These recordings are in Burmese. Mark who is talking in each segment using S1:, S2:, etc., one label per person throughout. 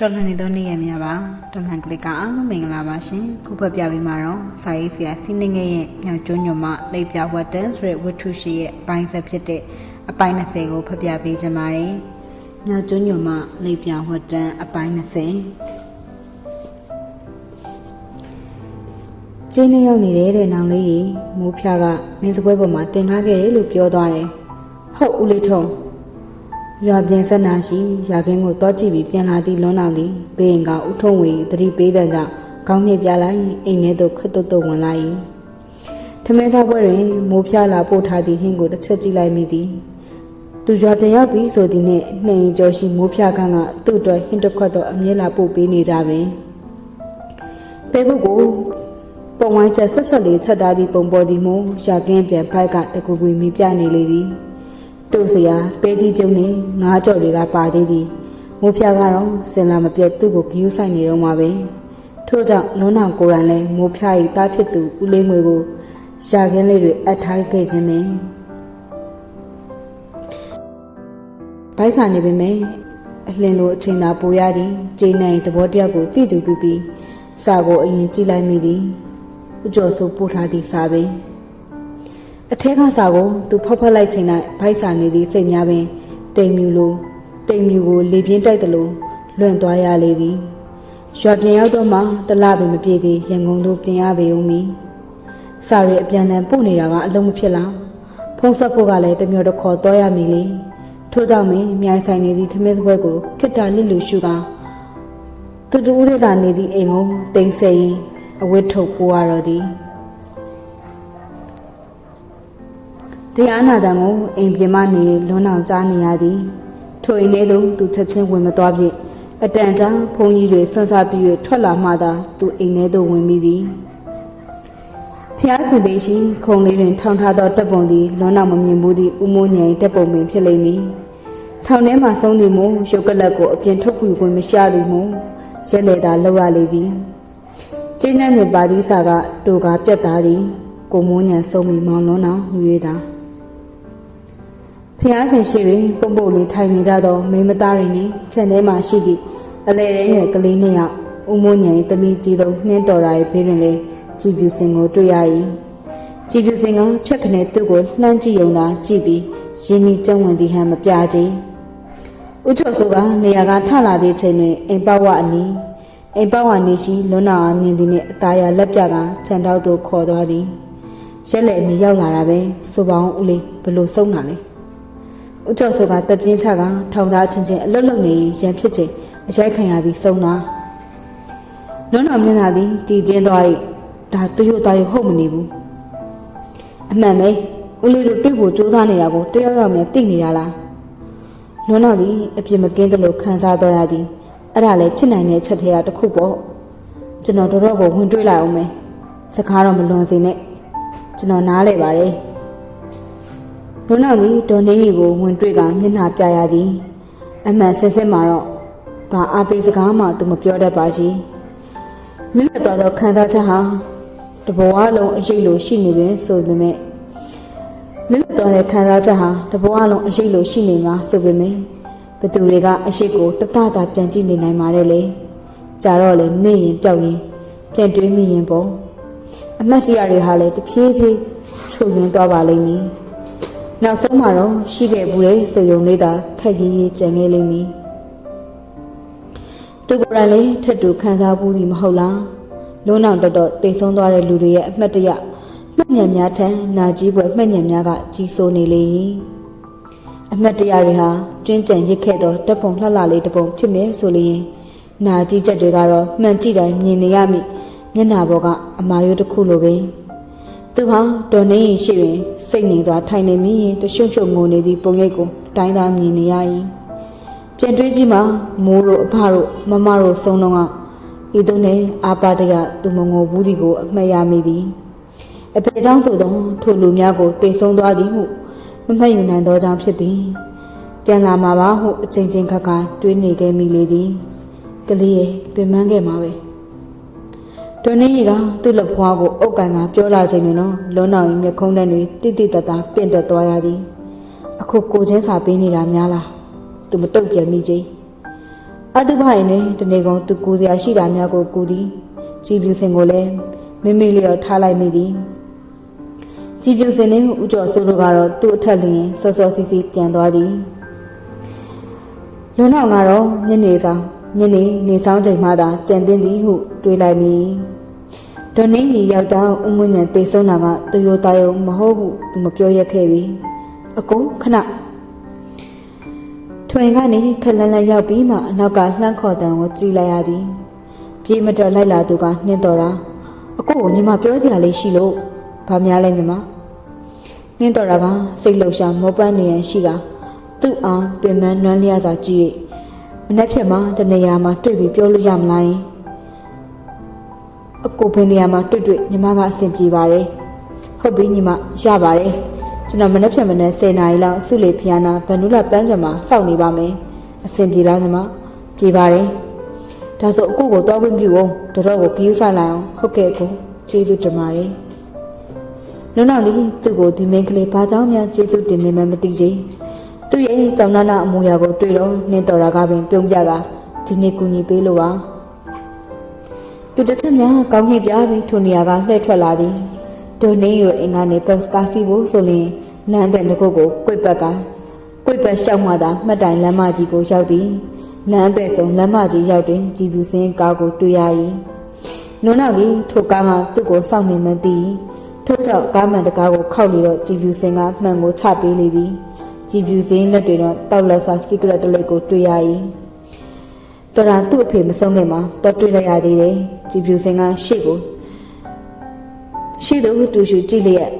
S1: တော်လှန်နေသောနေ့ရက်များပါတော်လှန်ကလစ်ကအားလုံးမင်္ဂလာပါရှင်ခုဖတ်ပြပေးမှာတော့စာရေးဆရာစီနေငယ်ရဲ့မြောင်ကျွန်းညွန်မလိပ်ပြဝတ်တန်ဆိုတဲ့ဝတ္ထုရှိရဲ့အပိုင်းဆက်ဖြစ်တဲ့အပိုင်း20ကိုဖတ်ပြပေးကြပါမယ်မြောင်ကျွန်းညွန်မလိပ်ပြဝတ်တန်အပိုင်း20ကျင်းနေရောက်နေတဲ့တဲ့နောင်လေးကြီးမိုးဖျားကမင်းစပွဲပေါ်မှာတင်ထားခဲ့တယ်လို့ပြောသွားတယ်ဟုတ်ဦးလေးထုံး ရွာပြင်ဆက်နာရှိရာခင်းကိုတောကြည့်ပြီးပြန်လာသည့်လွန်းတော်လေးဘေးရင်ကဥထုံးဝေတတိပေးတဲ့ကြောင့်ခေါင်းညစ်ပြလိုက်အိမ်ထဲသို့ခတ်တုတ်တုတ်ဝင်လာ၏ထမင်းစားပွဲတွင်မိုးဖျားလာပို့ထားသည့်ဟင်းကိုတစ်ချက်ကြည့်လိုက်မိသည်သူရွာပြန်ရောက်ပြီဆိုသည်နှင့်နှိမ်ကျော်ရှိမိုးဖျားခန်းကသူ့အတွက်ဟင်းတစ်ခွက်တော့အမြဲလာပို့ပေးနေကြပင်ပဲဘုတ်ကိုပုံဝိုင်းချက်ဆက်ဆက်လေးချက်ထားသည့်ပုံပေါ်သည်မို့ရာခင်းပြန်ဘိုက်ကတကူကူမိပြနေလေသည် တို့စရာပဲကြီးပြုံးနေငါးကြော်တွေကပါသေးသည်မိုးဖျားကတော့စင်လာမပြတ်သူ့ကိုဂယူးဆိုင်နေတော့မှာပဲထို့ကြောင့်လွန်းအောင်ကိုရန်လည်းမိုးဖျား၏တားဖြစ်သူဦးလေးငွေကိုရှာခင်းလေးတွေအပ်ထားခဲ့ခြင်းပင်ဘိုက်စာနေပေမဲ့အလင်းလိုအချိန်သာပိုရသည်ဂျိနိုင်သဘောတယောက်ကိုတည်သူပြီးပြီးစာကိုအရင်ကြည့်လိုက်မိသည်ဥကျော်ဆိုပို့ထားသည့်စာပင် အထက်ကစာကိုသူဖောက်ဖက်လိုက်ချိန်၌ဗိုက်စာနေသည့်စိတ်များပင်တိမ်မြူလိုတိမ်မြူကိုလေပြင်းတိုက်သလိုလွင့်သွားရလေသည်ရွာပြင်ရောက်တော့မှတလပင်မပြည့်သေးရန်ကုန်သို့ပြင်ရပေဦးမည်စာရီအပြန်လန်ပို့နေတာကအလုံးမဖြစ်လားဖုံးဆက်ဖို့ကလည်းတမျိုးတစ်ခေါ်တော့ရမည်လေထို့ကြောင့်မင်းမြိုင်ဆိုင်နေသည့်ထမင်းစပွဲကိုခိတ္တလစ်လူရှုကသူတူဦးရသာနေသည့်အိမ်ကိုတိမ်ဆဲရင်အဝတ်ထုတ်ပိုးရတော့သည် တရားနာတံကိုအိမ်ပြင်မနေလွန်းအောင်ကြားနေရသည်ထိုအိမ်ထဲသို့သူချက်ချင်းဝင်မသွားပြည့်အတန်ကြာဘုန်းကြီးတွေဆွန့်စားပြီး၍ထွက်လာမှသာသူအိမ်ထဲသို့ဝင်မိသည်ဖျားစင်ပေရှိခုံလေးတွင်ထောင်ထားသောတပ်ပုံသည်လွန်းအောင်မမြင်ဘူးသည့်ဥမိုးညံတပ်ပုံပင်ဖြစ်လိမ့်မည်ထောင်ထဲမှဆုံးသည်မို့ရုပ်ကလပ်ကိုအပြင်ထုတ်ခွေခွင့်မရှာသည်မို့ရက်လေသာလောက်ရလေသည်ကျင်းတဲ့နေပါသည့်စာကတူကားပြတ်သားသည်ကိုမိုးညံဆုံးပြီးမောင်းလွန်းအောင်ဟူ၍သာ ဖျားဆင်ရှိတွင်ပုံပုတ်လေးထိုင်နေကြသောမိန်းမသားတွေနှင့်ခြံထဲမှရှိသည့်အလဲရဲရွယ်ကလေးနှစ်ယောက်ဦးမိုးညံ၏တမီးကြီးသောနှင်းတော်ရာ၏ဘေးတွင်လည်းကြည်ပြူစင်ကိုတွေ့ရ၏ကြည်ပြူစင်ကဖြတ်ခနဲသူ့ကိုလှမ်းကြည့်ုံသာကြည့်ပြီးရင်းနှီးကျုံဝင်သည်ဟန်မပြကြဥချောဆိုကနေရာကထလာသည့်ချိန်တွင်အိမ်ပဝအနီးအိမ်ပဝနေရှိလွန်းနာအားမြင်သည်နှင့်အသားရလက်ပြကခြံတောက်သို့ခေါ်သွားသည်ရက်လက်အနီးရောက်လာတာပဲဆိုပေါင်းဦးလေးဘလို့ဆုံးတာလဲ ဦးကျော်ဆိုကတက်ပြင်းချကထောင်သားချင်းချင်းအလွတ်လွတ်နေရန်ဖြစ်ချိန်အရိုက်ခံရပြီးဆုံးသွားလွန်းတော်မျက်နှာသည်တည်ကျင်းသွား၏ဒါသူ့ရုပ်သားရုပ်ဟုတ်မနေဘူးအမှန်ပဲဦးလေးတို့တွေ့ဖို့စူးစမ်းနေတာကိုတယောက်ယောက်နဲ့သိနေရလားလွန်းတော်သည်အပြစ်မကင်းသလိုခံစားတော့ရသည်အဲ့ဒါလည်းဖြစ်နိုင်တဲ့ချက်ထဲကတစ်ခုပေါ့ကျွန်တော်တော်တော်ကိုဝင်တွေးလိုက်အောင်မယ်စကားတော့မလွန်စေနဲ့ကျွန်တော်နားလဲပါတယ် လွန်းတော်သည်ဒေါ်နေကြီးကိုဝင်တွေ့ကမျက်နှာပြရသည် အမှန်ဆင်းဆင်းမှာတော့ဘာအားပေးစကားမှသူမပြောတတ်ပါကြီးလစ်လက်သွားသောခံစားချက်ဟာတဘောအလုံးအရေးလိုရှိနေပင်ဆိုပေမဲ့လစ်လက်သွားတဲ့ခံစားချက်ဟာတဘောအလုံးအရေးလိုရှိနေမှာဆိုပေမဲ့ဘသူတွေကအရှိကိုတတတာပြန်ကြည့်နေနိုင်ပါတယ်လေကြာတော့လေမေ့ရင်ပြောက်ရင်ပြန်တွေးမိရင်ပေါ့အမတ်တရားတွေဟာလည်းတဖြည်းဖြည်းချုပ်ရင်းသွားပါလိမ့်မည် နောက်ဆုံးမှာတော့ရှိခဲ့ဘူးလေဆိုယုံလေးသာခက်ကြီးကြီးကြံခဲ့လိမ့်မည်သူကလည်းထက်တူခံစားဘူးသည်မဟုတ်လားလုံးအောင်တော်တော်တိတ်ဆုံးသွားတဲ့လူတွေရဲ့အမှတ်တရမှတ်ဉာဏ်များထံနာကြီးပွဲမှတ်ဉာဏ်များကကြီးစိုးနေလေ၏အမှတ်တရတွေဟာကျွင်းကြံရစ်ခဲ့သောတပ်ပုံလှလှလေးတစ်ပုံဖြစ်မယ်ဆိုလျင်နာကြီးချက်တွေကတော့မှန်ကြည့်တိုင်းမြင်နေရမည်မျက်နှာပေါ်ကအမာယိုတစ်ခုလိုပဲသူဟာဒေါ်နေရင်ရှိရင် စိတ်ငြိမ်စွာထိုင်နေမိရင်တရှုံရှုံငိုနေသည့်ပုံရိပ်ကိုတိုင်းသားမြင်နေရ၏ပြန်တွေးကြည့်မှမိုးတို့အဖတို့မမတို့ဆုံးတော့ကဤသူနဲ့အာပါတရသူမငိုဘူးသည်ကိုအမှတ်ရမိသည်အဖေကြောင့်ဆိုသောထိုလူများကိုတိတ်ဆုံးသွားသည်ဟုမမှတ်ယူနိုင်သောကြောင့်ဖြစ်သည်ပြန်လာမှာပါဟုအချိန်ချင်းခါခါတွေးနေခဲ့မိလေသည်ကလေးရဲ့ပင်ပန်းခဲ့မှာပဲ တွန်းနေကြီးကသူ့လက်ဖွားကိုအုတ်ကန်ကပြောလာချိန်တွင်တော့လွန်းတော်ရင်မျက်ခုံးတန်းတွေတိတိတတ်တာပြင့်တက်သွားရသည်အခုကိုချင်းစာပေးနေတာများလားသူမတုတ်ပြန်မိချင်းအတုဖိုင်တွင်တနေကုန်သူကူစရာရှိတာများကိုကူသည်ကြည်ပြူစင်ကိုလည်းမိမိလျော်ထားလိုက်မိသည်ကြည်ပြူစင်နှင့်ဦးကျော်စိုးတို့ကတော့သူ့အထက်လျင်စောစောစီစီပြန်သွားသည်လွန်းအောင်ကတော့ညနေဆောင်ညနေနေဆောင်ချိန်မှသာပြန်တင်သည်ဟုတွေးလိုက်မိ ဒေါ်နင်းကြီးယောက်ျားဦးမွန်းညံတိတ်ဆုံးတာကသူရိုတာယုံမဟုတ်ဘူးသူမပြောရက်ခဲ့ပြီအကိုခဏထွင်ကနေခက်လန်းလန်းရောက်ပြီးမှအနောက်ကလှမ်းခေါ်တံကိုကြည်လိုက်ရသည်ပြေးမတော်လိုက်လာသူကနှင်းတော်တာအကိုကိုညီမပြောစရာလေးရှိလို့ဘာများလဲညီမနှင်းတော်တာကစိတ်လှုပ်ရှားမောပန်းနေရန်ရှိကသူ့အောင်ပင်မနွမ်းလျစွာကြည့်၍မနှက်ဖြစ်မှာတနေရာမှာတွေ့ပြီးပြောလို့ရမလားယင် အကိုဘယ်နေရာမှာတွေ့တွေ့ညီမကအဆင်ပြေပါတယ်ဟုတ်ပြီညီမရပါတယ်ကျွန်တော်မနှက်ဖြစ်မနှက်10နာရီလောက်စုလေဖျားနာဗန်နူလာပန်းချံမှာစောင့်နေပါမယ်အဆင်ပြေလားညီမပြေပါတယ်ဒါဆိုအကိုကိုသွားခွင့်ပြုအောင်တော်တော်ကိုကြည့်ဆိုင်လိုက်အောင်ဟုတ်ကဲ့ကိုကျေးဇူးတင်ပါတယ်လွန်းတော်လေးသူ့ကိုဒီမိန်းကလေးဘာကြောင့်များကျေးဇူးတင်နေမှမသိချေသူ့ရဲ့ကြောင်နာနာအမူအရာကိုတွေ့တော့နှင်းတော်တာကပင်ပြုံးပြကဒီနေ့ကူညီပေးလို့ပါ သူတစ်ချက်များကောင်းခဲ့ပြပြီးထိုနေရာကလှည့်ထွက်လာသည်ဒိုနေရိုအင်ကနေဘတ်စကားစီးဖို့ဆိုရင်လမ်းတဲ့ငကုတ်ကိုကွိတ်ပတ်ကကွိတ်ပတ်လျှောက်မှသာမှတ်တိုင်လမ်းမကြီးကိုရောက်သည်လမ်းတဲ့ဆုံးလမ်းမကြီးရောက်တွင်ကြည်ပြူစင်းကားကိုတွေ့ရ၏နုံနောက်ကြီးထိုကားကသူ့ကိုစောင့်နေမှန်းသိထို့ကြောင့်ကားမှန်တကားကိုခောက်လေတော့ကြည်ပြူစင်းကမှန်ကိုချပေးလေသည်ကြည်ပြူစင်းလက်တွေတော့တောက်လက်စာစီကရက်တစ်လိပ်ကိုတွေ့ရ၏ တော်တာသူ့အဖေမဆုံးခင်မှာတော့တွေ့လိုက်ရသေးတယ်ကြည်ပြူစင်းကရှေ့ကိုရှေ့သို့တူရှူကြည့်လျက်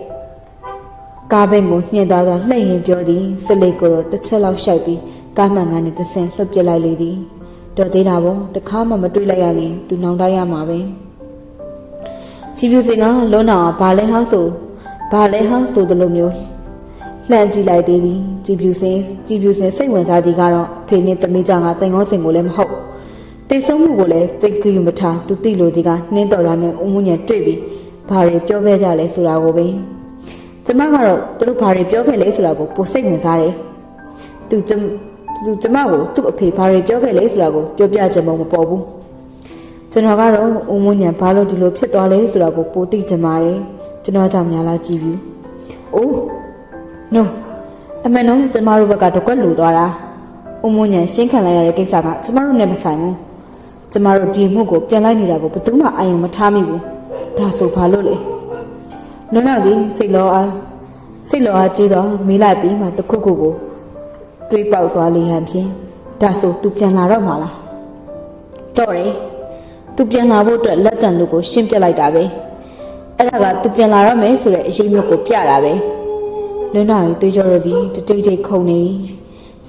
S1: ကားဘက်ကိုညှင်သွားသောလှည့်ရင်ပြောသည်စလိတ်ကိုတော့တစ်ချက်လောက်ရှောက်ပြီးကားမှန်ကနေတစ်ဆင့်လှုပ်ပစ်လိုက်လေသည်တော်သေးတာပေါ့တခါမှမတွေ့လိုက်ရရင်သူနောင်တရမှာပဲကြည်ပြူစင်ကလုံးတော်ဘာလဲဟောင်းဆိုဘာလဲဟောင်းဆိုသလိုမျိုးလှမ်းကြည့်လိုက်သေးသည်ကြည်ပြူစင်ကြည်ပြူစင်စိတ်ဝင်စားသည်ကတော့အဖေနဲ့သမီးကြောင့်ကတိုင်ကောစင်ကိုလည်းမဟုတ် တိတ်ဆုံးမှုကိုလည်းသိကြည့်မထားသူတိလို့ဒီကနှင်းတော်တာနဲ့ဦးမွညံတွေ့ပြီးဘာတွေပြောခဲ့ကြလဲဆိုတာကိုပဲကျမကတော့သူတို့ဘာတွေပြောခဲ့လဲဆိုတာကိုပိုစိတ်ဝင်စားတယ်သူကျမသူကျမကိုသူ့အဖေဘာတွေပြောခဲ့လဲဆိုတာကိုပြောပြချင်မှမပေါ်ဘူးကျွန်တော်ကတော့ဦးမွညံဘာလို့ဒီလိုဖြစ်သွားလဲဆိုတာကိုပိုသိချင်ပါတယ်ကျွန်တော်ကြောင့်များလားကြည့်ပြီးအိုး no အမှန်တော့ကျမတို့ဘက်ကတကွက်လူသွားတာဦးမွန်ညံရှင်းခံလိုက်ရတဲ့ကိစ္စကကျမတို့နဲ့မဆိုင်ဘူး ကျမတို့ဒီမှုကိုပြန်လိုက်နေတာကိုဘယ်သူမှအာရုံမထားမိဘူးဒါဆိုဘာလို့လဲလွန်းတော့ဒီစိတ်လောအားစိတ်လောအားကြီးတော့မေးလိုက်ပြီးမှတခုခုကိုတွေးပေါက်သွားလေဟန်ဖြင့်ဒါဆို तू ပြန်လာတော့မှာလားတော့တယ် तू ပြန်လာဖို့အတွက်လက်ကြံလူကိုရှင်းပြလိုက်တာပဲအဲ့ဒါက तू ပြန်လာတော့မယ်ဆိုတဲ့အရေးမျိုးကိုပြတာပဲ လွန်းနာရီတွေးကြောရသည်တတိတ်တိတ်ခုန်နေ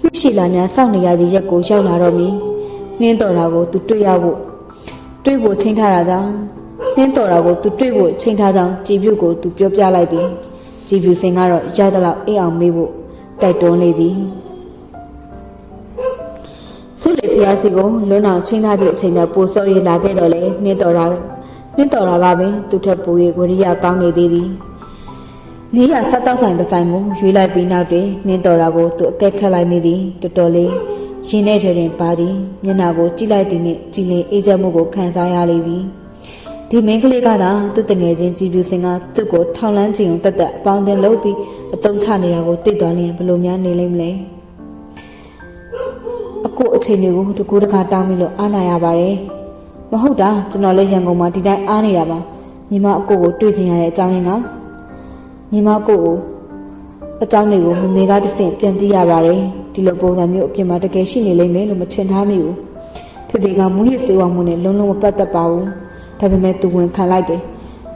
S1: နှစ်ရှိလာများစောင့်နေရသည့်ရက်ကိုရောက်လာတော့မည် နှင်းတော်တာကိုသူတွေ့ရဖို့တွေ့ဖို့ချိန်ထားတာကြောင့်နှင်းတော်တာကိုသူတွေ့ဖို့ချိန်ထားကြောင်းကြည်ပြုတ်ကိုသူပြောပြလိုက်သည်ကြည်ပြုတ်စင်ကတော့ရသလောက်အိမ်အောင်မေးဖို့တိုက်တွန်းလေသည်ဆုလေဖျားစီကိုလွန်းအောင်ချိန်ထားသည့်အချိန်နဲ့ပိုစောရလာခဲ့တော့လေနှင်းတော်တာနှင်းတော်တာကပင်သူထက်ပို၍ဝရိယကောင်းနေသေးသည်နေရဆက်တော့ဆိုင်တစ်ဆိုင်ကိုရွေးလိုက်ပြီးနောက်တွင်နင်းတော်တာကိုသူအကက်ခတ်လိုက်မိသည်တော်တော်လေး ရင်ထဲထဲတွင်ပါသည်မျက်နှာကိုကြည့်လိုက်သည်နှင့်ကြည်လင်အေးချမ်းမှုကိုခံစားရလေသည်ဒီမင်းကလေးကသာသူ့တငယ်ချင်းကြည်ပြူစင်ကသူ့ကိုထောင်လန်းချင်တက်တက်အပေါင်းတင်လုပ်ပြီးအတုံးချနေတာကိုသိသွားရင်ဘယ်လိုများနေလိမ့်မလဲအကိုအချိန်တွေကိုတကူတခါတောင်းပြီးလို့အားနာရပါတယ်မဟုတ်တာကျွန်တော်လည်းရန်ကုန်မှာဒီတိုင်းအားနေတာပါညီမအကိုကိုတွေ့ချင်ရတဲ့အကြောင်းရင်းကညီမကိုကိုအကြောင်းတွေကိုမမေကတစ်ဆင့်ပြန်သိရပါတယ် ဒီလိုပုံစံမျိုးအပြင်မှာတကယ်ရှိနေလိမ့်မယ်လို့မထင်ထားမိဘူးဖေဖေကမူရစ်စေဝါမှုနဲ့လုံးလုံးမပတ်သက်ပါဘူးဒါပေမဲ့သူဝင်ခံလိုက်တယ်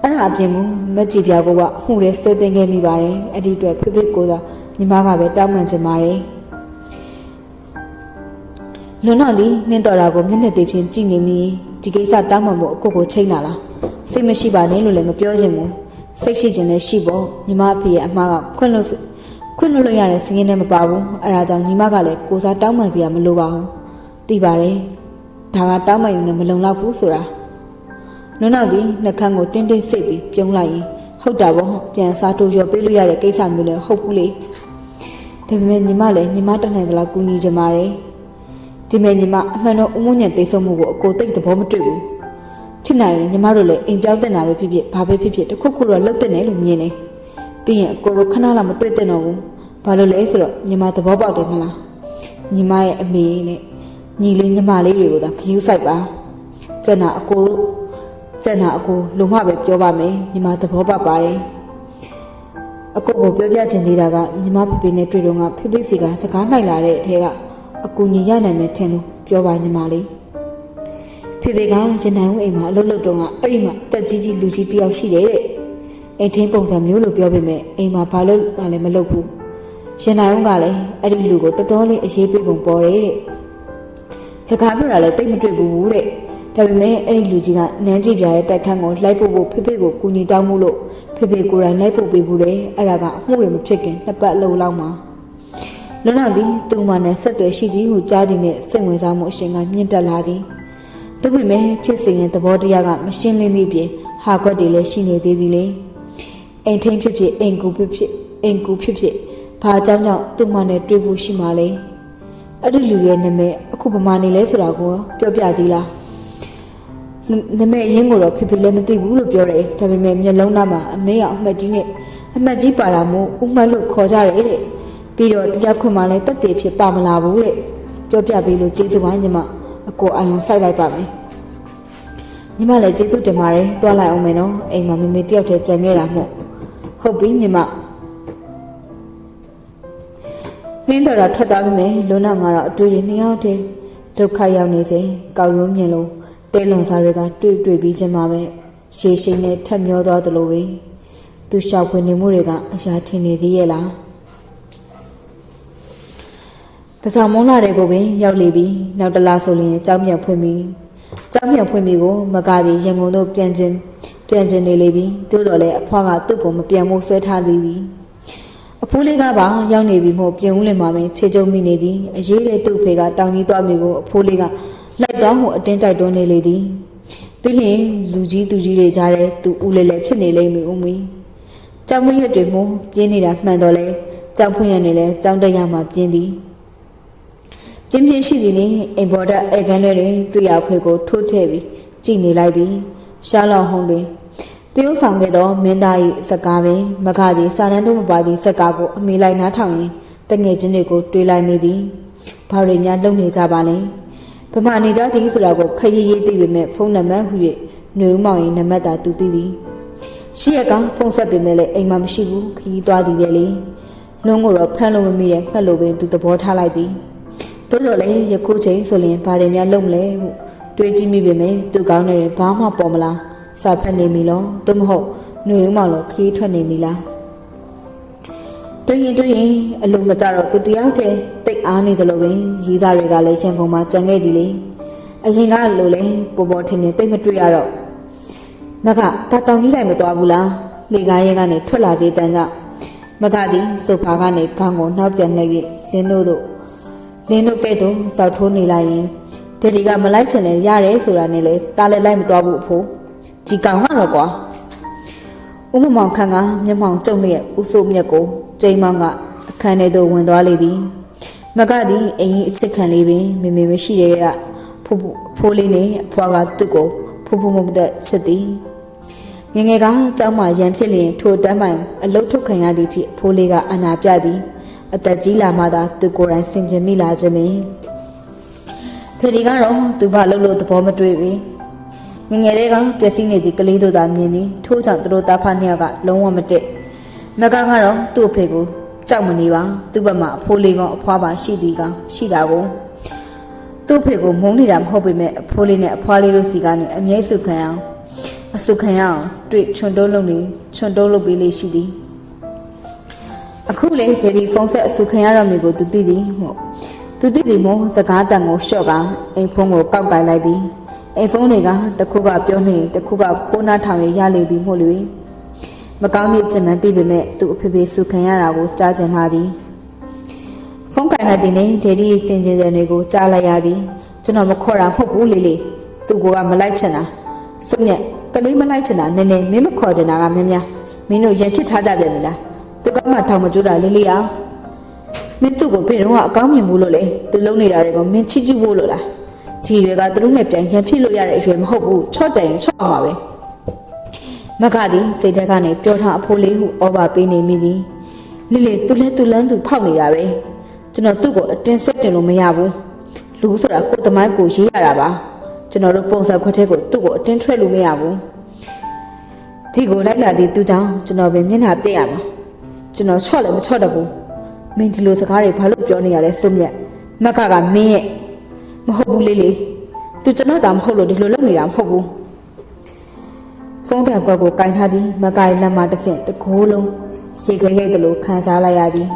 S1: အဲ့ဒါအပြင်ကမက်ကြီးပြားကမှုရဲဆွဲတင်ခဲ့မိပါတယ်အဲ့ဒီအတွက်ဖေဖေကိုသာညီမကပဲတောင်းပန်ချင်ပါတယ်လွန်တော့ဒီနှင်းတော်တာကိုမျက်နှာသေးဖြင့်ကြည့်နေမိဒီကိစ္စတောင်းပန်ဖို့အကိုကိုချိန်လာလားစိတ်မရှိပါနဲ့လို့လည်းမပြောချင်ဘူးစိတ်ရှိခြင်းလည်းရှိပေါ့ညီမအဖေရဲ့အမှားကခွင့်လို့ ခွင့်လို့လို့ရတဲ့စီးရင်လည်းမပါဘူးအဲဒါကြောင့်ညီမကလည်းကိုစားတောင်းပန်စရာမလိုပါဘူးသိပါတယ်ဒါကတောင်းပန်ယူနေမလုံလောက်ဘူးဆိုတာနွန်းနောက်ပြီးနှကန်းကိုတင်းတင်းစိတ်ပြီးပြုံးလိုက်ရင်ဟုတ်တာပေါ့ပြန်စားထိုးရောပေးလို့ရတဲ့ကိစ္စမျိုးလည်းဟုတ်ဘူးလေဒါပေမဲ့ညီမလည်းညီမတက်နိုင်သလားကူညီချင်ပါတယ်ဒီမဲ့ညီမအမှန်တော့ဦးမွန်ညံတိတ်ဆုံးမှုကိုအကိုတိတ်သဘောမတွေ့ဘူးဖြစ်နိုင်ရင်ညီမတို့လည်းအိမ်ပြောင်းတဲ့နာပဲဖြစ်ဖြစ်ဘာပဲဖြစ်ဖြစ်တစ်ခုခုတော့လုပ်တဲ့နယ်လို့မြင်နေပြီးရင်အကိုတို့ခဏလောက်မတွေ့တဲ့တော့ဘူး ဘာလို့လဲဆိုတော့ညီမသဘောပေါက်တယ်မလားညီမရဲ့အမေနဲ့ညီလေးညီမလေးတွေကိုသာခယူးဆိုင်ပါကျန်တာအကိုတို့ကျန်တာအကိုလုံမပဲပြောပါမယ်ညီမသဘောပေါက်ပါတယ်အကိုကိုပြောပြချင်သေးတာကညီမဖေဖေနဲ့တွေ့တော့ကဖေဖေစီကစကားနိုင်လာတဲ့အထက်ကအကူညီရနိုင်မယ်ထင်လို့ပြောပါညီမလေးဖေဖေကရန်နိုင်ဦးအိမ်မှာအလုပ်လုပ်တော့ကအဲ့ဒီမှာတက်ကြီးကြီးလူကြီးတယောက်ရှိတယ်တဲ့အိမ်ထင်းပုံစံမျိုးလို့ပြောပေမဲ့အိမ်မှာဘာလို့မှလည်းမလုပ်ဘူး ရန်နိုင်ဦးကလည်းအဲ့ဒီလူကိုတော်တော်လေးအရေးပေးပုံပေါ်တယ်တဲ့စကားပြောတာလည်းတိတ်မတွေ့ဘူးတဲ့ဒါပေမဲ့အဲ့ဒီလူကြီးကနန်းကြည့်ပြရဲ့တိုက်ခန်းကိုလိုက်ဖို့ဖို့ဖေဖေကိုကူညီတောင်းမှုလို့ဖေဖေကိုယ်တိုင်လိုက်ဖို့ပေးဘူးလေအဲ့ဒါကအမှုတွေမဖြစ်ခင်နှစ်ပတ်အလုံးလောက်မှာလွန်တော့သည်သူ့မနဲ့ဆက်သွယ်ရှိသည်ဟုကြားသည်နဲ့စိတ်ဝင်စားမှုအရှင်ကမြင့်တက်လာသည်ဒါပေမဲ့ဖြစ်စဉ်ရဲ့သဘောတရားကမရှင်းလင်းသည့်ပြင်ဟာကွက်တွေလည်းရှိနေသေးသည်လေအိမ်ထင်းဖြစ်ဖြစ်အိမ်ကူဖြစ်ဖြစ်အိမ်ကူဖြစ်ဖြစ် ဘာကြောင့်ကြောင့်သူ့မနဲ့တွေ့ဖို့ရှိမှလဲအဲ့ဒီလူရဲ့နာမည်အခုဗမာနေလဲဆိုတာကိုပြောပြသေးလားနမဲအရင်ကတော့ဖေဖေလည်းမသိဘူးလို့ပြောတယ်ဒါပေမဲ့မျက်လုံးသားမှာအမေကအမှတ်ကြီးနဲ့အမှတ်ကြီးပါတာမို့ဥမှတ်လို့ခေါ်ကြတယ်တဲ့ပြီးတော့တရားခွင့်မှလည်းတက်တည်ဖြစ်ပါမလာဘူးတဲ့ပြောပြပေးလို့ကျေးဇူးပါညီမအကိုအာယုံစိုက်လိုက်ပါမယ်ညီမလည်းကျေးဇူးတင်ပါတယ်တွားလိုက်အောင်မယ်နော်အိမ်မှာမမေတယောက်တည်းကြံခဲ့တာမို့ဟုတ်ပြီညီမ နှင်းတော်တာထွက်သွားပြီမယ်လွန်းနာငါတော့အတွေ့တွေနှစ်ယောက်တည်းဒုက္ခရောက်နေစေကောက်ရုံးမြင်လို့တဲလွန်စားတွေကတွေ့တွေ့ပြီးချင်းမှာပဲရှေးရှိန်နဲ့ထက်မျောသွားသလိုပဲသူလျှောက်ဖွင့်နေမှုတွေကအရာထင်နေသေးရဲ့လားတဆောင်မုန်းလာတဲ့ကိုပင်ရောက်လေပြီနောက်တစ်လားဆိုရင်ကြောင်းမြတ်ဖွင့်ပြီးကြောင်းမြတ်ဖွင့်ပြီးကိုမကသည်ရန်ကုန်သို့ပြန်ချင်းပြန်ချင်းနေလေပြီသို့တော်လည်းအဖွားကသူ့ကိုမပြန်ဖို့ဆွဲထားသေးသည် အဖိုးလေးကပါရောက်နေပြီမို့ပြင်ဦးလင်မှာပဲခြေကျုံမိနေသည်အရေးတဲ့သူ့ဖေကတောင်းကြီးသွားမိကိုအဖိုးလေးကလိုက်သွားဟုအတင်းတိုက်တွန်းနေလေသည်ပြီးလျင်လူကြီးသူကြီးတွေကြားတဲ့သူဦးလေးလည်းဖြစ်နေလိမ့်မည်ဦးမီကြောင်မရွတ်တွေမို့ပြင်းနေတာမှန်တော့လေကြောင်ဖွင့်ရနေလဲကြောင်တက်ရမှာပြင်းသည်ပြင်းပြင်းရှိသည်နှင့်အိမ်ဘော်ဒအဲကန်တွေတွင်တွေ့ရခွေကိုထိုးထည့်ပြီးကြည်နေလိုက်သည်ရှားလောင်ဟုံတွင် တရုတ်ဆောင်ခဲ့သောမင်းသား၏စကားပင်မခသည်စာတန်းတို့မပါသည့်စကားကိုအမိလိုက်နားထောင်ရင်တငယ်ချင်းတွေကိုတွေးလိုက်မိသည်ဘာတွေများလုံနေကြပါလဲဗမာနေကြသည်ဆိုတာကိုခရီးရေးသိပေမဲ့ဖုန်းနံပါတ်ဟူ၍ຫນွေဦးမောင်၏နံပါတ်သာသူသိသည်ရှိရကဖုန်းဆက်ပေမဲ့လည်းအိမ်မှာမရှိဘူးခရီးသွားသည်လေလေလွန်းကိုတော့ဖမ်းလို့မမိတဲ့ငှက်လိုပင်သူသဘောထားလိုက်သည်သို့တော်လည်းယခုချိန်ဆိုရင်ဘာတွေများလုံမလဲဟုတွေးကြည့်မိပေမဲ့သူကောင်းနေတယ်ဘာမှပေါ်မလား စာဖတ်နေပြီလို့သို့မဟုတ်ຫນွေဦးမောင်လို့ခီးထွက်နေပြီလားတွေ့ရင်တွေ့ရင်အလုံးမကြတော့သူတယောက်တည်းတိတ်အားနေတယ်လို့ပဲရေးသားတွေကလည်းရန်ကုန်မှာကြံခဲ့သည်လေအရင်ကလိုလဲပေါ်ပေါ်ထင်ထင်တိတ်မတွေ့ရတော့ငါကတာတောင်ကြီးလိုက်မသွားဘူးလားလေကားရဲကနေထွက်လာသေးတန်းကြောင့်မကသည်ဆိုဖာကနေခေါင်းကိုနှောက်ပြန်နေ၍လင်းတို့တို့လင်းတို့ကဲ့သို့စောက်ထိုးနေလိုက်ရင်တတိကမလိုက်ချင်လဲရတယ်ဆိုတာနဲ့လေတားလည်းလိုက်မသွားဘူးအဖိုး ဒီကောင်ကတော့ကွာဦးမမောင်ခန့်ကမျက်မှောင်ကျုံလျက်ဦးစိုးမြတ်ကိုကျိန်မောင်ကအခန်းထဲသို့ဝင်သွားလေသည်မကသည်အရင်အချစ်ခံလေးပင်မေမေမရှိတဲ့ကဖိုးဖိုးဖိုးလေးနဲ့အဖွားကသူ့ကိုဖိုးဖိုးမမတဲ့ချစ်သည်ငယ်ငယ်ကကျောင်းမှာရန်ဖြစ်လျင်ထိုတန်းပိုင်အလုတ်ထုတ်ခံရသည့်အထိအဖိုးလေးကအနာပြသည်အသက်ကြီးလာမှသာသူကိုယ်တိုင်ဆင်ခြင်မိလာခြင်းပင်တတိကတော့သူဘာလို့လို့သဘောမတွေ့ပြီ ငငယ်လေးကပျက်စီးနေသည့်ကလေးတို့သာမြင်သည်ထို့ကြောင့်သူတို့သားဖနှစ်ယောက်ကလုံးဝမတက်မကကတော့သူ့အဖေကိုကြောက်မနေပါသူ့ဘက်မှာအဖိုးလေးကောင်အဖွားပါရှိသည်ကောင်ရှိတာကိုသူ့အဖေကိုမုန်းနေတာမဟုတ်ပေမဲ့အဖိုးလေးနဲ့အဖွားလေးတို့စီကနေအမြဲစုခံအောင်အစုခံရအောင်တွေ့ချွန်တုံးလုံးနေချွန်တုံးလုပ်ပေးလေးရှိသည်အခုလေဂျယ်ဒီဖုန်းဆက်အစုခံရတော့မိကိုသူသိသည်မို့သူသိသည်မို့စကားတန်ကိုရှော့ကအိမ်ဖုန်းကိုကောက်ကင်လိုက်သည် အိမ်ဖုန်းတွေကတစ်ခုကပြောနေတစ်ခုကခိုးနားထောင်ရရလေသည်မို့လေမကောင်းတဲ့ကြံမှန်းသိပေမဲ့သူ့အဖေဖေစုခံရတာကိုကြားကျင်လာသည်ဖုန်းကန်တဲ့တင်နဲ့ဒေဒီရဲ့စင်ကျင်တဲ့တွေကိုကြားလိုက်ရသည်ကျွန်တော်မခေါ်တာမဟုတ်ဘူးလေလေသူကမလိုက်ချင်တာစုညက်ကလေးမလိုက်ချင်တာနည်းနည်းမင်းမခေါ်ချင်တာကမင်းများမင်းတို့ရင်ဖြစ်ထားကြပြန်ပြီလားသူကမှထောင်မကြိုးတာလေးလေးအောင်မင်းသူ့ကိုဘယ်တော့မှအကောင်းမြင်ဘူးလို့လေသူလုံနေတာတွေကိုမင်းချစ်ကြည့်ဖို့လို့လား ဒီရွယ်ကသူတို့နဲ့ပြန်ရန်ဖြစ်လို့ရတဲ့အရွယ်မဟုတ်ဘူးချော့တိုင်ချော့အောင်ပါပဲမခသည်စိတ်ထဲကနေပြောထားအဖိုးလေးဟုဩဘာပေးနေမိသည်လီလီသူလဲသူလန်းသူဖောက်နေတာပဲကျွန်တော်သူ့ကိုအတင်းဆွတ်တင်လို့မရဘူးလူဆိုတာကိုယ်သမိုင်းကိုရေးရတာပါကျွန်တော်တို့ပုံစံခွက်ထဲကိုသူ့ကိုအတင်းထွက်လို့မရဘူးဒီကိုလိုက်လာသည်သူကြောင့်ကျွန်တော်ပဲမျက်နှာပြည့်ရမှာကျွန်တော်ချော့လည်းမချော့တတ်ဘူးမင်းဒီလိုစကားတွေဘာလို့ပြောနေရလဲစွမြတ်မက်ကကမင်းရဲ့ မဟုတ်ဘူးလေးလေးသူကျွန်တော်တာမဟုတ်လို့ဒီလိုလုပ်နေတာမဟုတ်ဘူးဖုန်းတန်ကွက်ကိုကင်ထားသည်မက်ကရဲ့လက်မတစ်ဆင့်တစ်ကိုးလုံးရေခဲခဲသလိုခံစားလိုက်ရသည်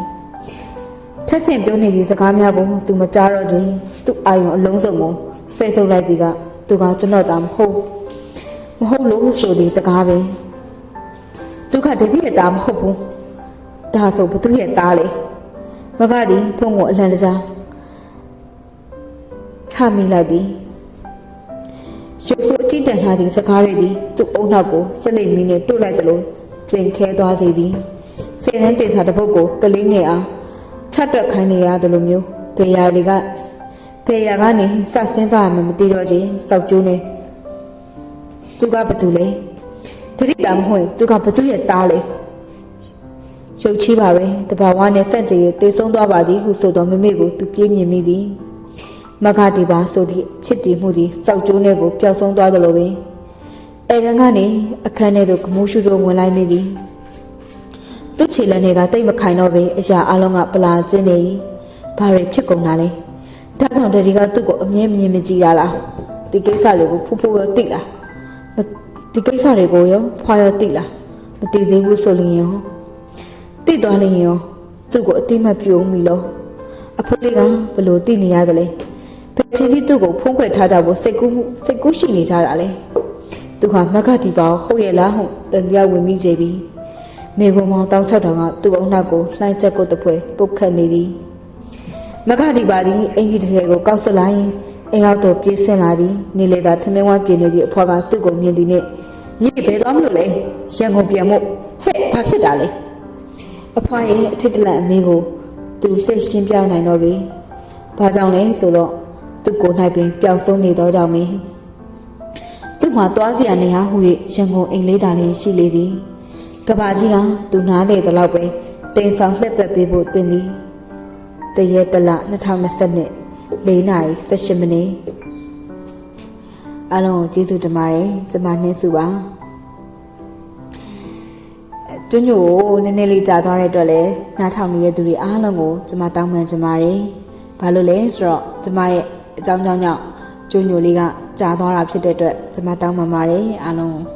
S1: ထက်ဆင့်ပြောနေသည့်စကားများကိုသူမကြားတော့ချင်းသူ့အာယုံအလုံးစုံကိုဖဲထုတ်လိုက်သည်ကသူကကျွန်တော်တာမဟုတ်မဟုတ်လို့ဆိုသည့်စကားပဲဒုက္ခတတိယတာမဟုတ်ဘူးဒါဆိုဘသူရဲ့သားလေမကသည်ဖုန်းကိုအလန့်တကြား ချမိလိုက်သည်ရုပ်ဆိုးအကြည့်တန်ထားသည့်စကားတွေသည်သူ့အုံနောက်ကိုစလိမ့်မီနဲ့တို့လိုက်သလိုကျင်ခဲသွားစေသည်စေတန်းတင်ထားတဲ့ပုတ်ကိုကလေးငယ်အားချတ်တွက်ခိုင်းနေရတယ်လို့မျိုးဘေယာတွေကဘေယာကနေစဆင်းစားမှမသိတော့ချင်းစောက်ကျိုးနေသူကဘာတူလဲတတိတာမဟုတ်ရင်သူကဘာသူရဲ့သားလဲရုပ်ချီးပါပဲတဘာဝနဲ့စန့်ကြရဲ့တေဆုံးသွားပါသည်ဟုဆိုတော်မမေကိုသူပြေးမြင်မိသည် မခတီပါဆိုသည့်ချစ်တီမှုသည်စောက်ကျိုးနဲ့ကိုပျောက်ဆုံးသွားသလိုပင်အဲကန်ကနေအခန်းထဲသို့ကမိုးရှူတို့ဝင်လိုက်မိသည်သူ့ခြေလက်တွေကတိတ်မခိုင်တော့ပေအရာအလုံးကပလာကျင်းနေ၏ဘာတွေဖြစ်ကုန်တာလဲဒါကြောင့်တတိကသူ့ကိုအမြဲမြင်မကြည့်ရလားဒီကိစ္စတွေကိုဖူးဖူးရောသိလားမဒီကိစ္စတွေကိုရောဖွာရောသိလားမသိသေးဘူးဆိုရင်ရောတိသွားနေရင်ရောသူ့ကိုအတိမတ်ပြုံးပြီလို့အဖိုးလေးကဘလို့တိနေရတယ်လဲ ဘယ်ချင်းကြီးသူ့ကိုဖုံးခွဲထားကြဖို့စိတ်ကူးစိတ်ကူးရှိနေကြတာလဲသူကမက်ကတီပါဟုတ်ရဲ့လားဟုတ်တန်တရားဝင်မိစေပြီမေကုံမောင်တောင်းချက်တော်ကသူ့အုံနောက်ကိုလှိုင်းချက်ကိုတပွဲပုတ်ခတ်နေသည်မက်ကတီပါသည်အင်ကြီးတစ်ထည်ကိုကောက်ဆက်လိုက်ရင်အိမ်အောက်သို့ပြေးဆင်းလာသည်နေလေသာထမင်းဝမ်းပြင်းနေသည့်အဖွားကသူ့ကိုမြင်သည်နှင့်ညစ်ဘဲသွားမလို့လဲရန်ကုန်ပြန်မို့ဟဲ့ဘာဖြစ်တာလဲအဖွားရဲ့အထစ်တလန့်အမေကိုသူလှည့်ရှင်းပြနိုင်တော့ပြီ။ဘာကြောင့်လဲဆိုတော့ သူ့ကိုယ်၌ပင်ပျောက်ဆုံးနေသောကြောင့်မင်းသူ့မှာသွားစရာနေရာဟု၍ရန်ကုန်အိမ်လေးသာလေးရှိလေသည်။ကဘာကြီးကသူနားလေတဲ့လောက်ပဲတင်ဆောင်လှက်ပက်ပေးဖို့တင်သည်။တရက်တလ2020နှစ်၄နာရီ18မိနစ်အားလုံးကိုကျေးဇူးတင်ပါတယ်။ကျွန်မနှင်းစုပါ။ကျွညိုကိုနည်းနည်းလေးကြာသွားတဲ့အတွက်လည်းနားထောင်နေတဲ့သူတွေအားလုံးကိုကျွန်မတောင်းပန်ချင်ပါတယ်။ဘာလို့လဲဆိုတော့ကျွန်မရဲ့ အကြောင်းကြောင့်ကြောင့်ကျွညိုလေးကကြာသွားတာဖြစ်တဲ့အတွက်ကျွန်မတောင်းပန်ပါတယ်အားလုံးကို